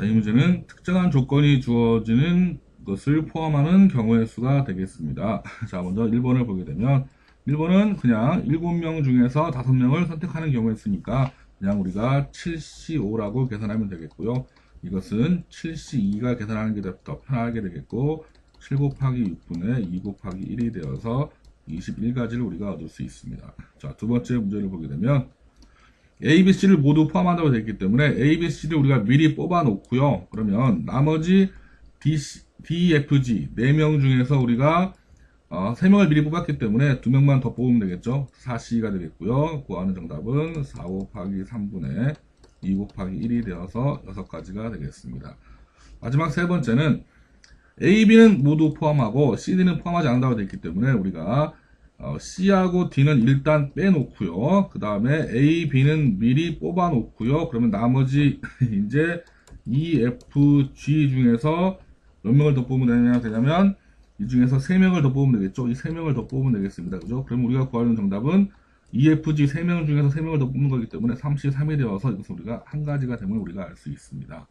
자, 이 문제는 특정한 조건이 주어지는 것을 포함하는 경우의 수가 되겠습니다. 자, 먼저 1번을 보게 되면 1번은 그냥 7명 중에서 5명을 선택하는 경우의 수니까 그냥 우리가 7C5라고 계산하면 되겠고요. 이것은 7C2가 계산하는 게 더 편하게 되겠고 7 곱하기 6분의 2 곱하기 1이 되어서 21가지를 우리가 얻을 수 있습니다. 자, 두 번째 문제를 보게 되면 A, B, C를 모두 포함한다고 되어 있기 때문에 A, B, C를 우리가 미리 뽑아 놓고요. 그러면 나머지 D, D, F, G 4명 중에서 우리가 어, 3명을 미리 뽑았기 때문에 2명만 더 뽑으면 되겠죠. 4C가 되겠고요. 구하는 정답은 4 곱하기 3분의 2 곱하기 1이 되어서 6가지가 되겠습니다. 마지막 세 번째는 A, B는 모두 포함하고 C, D는 포함하지 않는다고 되어 있기 때문에 우리가 어, C하고 D는 일단 빼놓고요. 그 다음에 A, B는 미리 뽑아 놓고요. 그러면 나머지 이제 E, F, G 중에서 몇 명을 더 뽑으면 되냐면 이 중에서 3명을 더 뽑으면 되겠죠. 이 3명을 더 뽑으면 되겠습니다. 그죠? 그럼 우리가 구하는 정답은 EFG 3명 중에서 3명을 더 뽑는 거기 때문에 33이 되어서 이것을 우리가 한 가지가 되면 우리가 알 수 있습니다.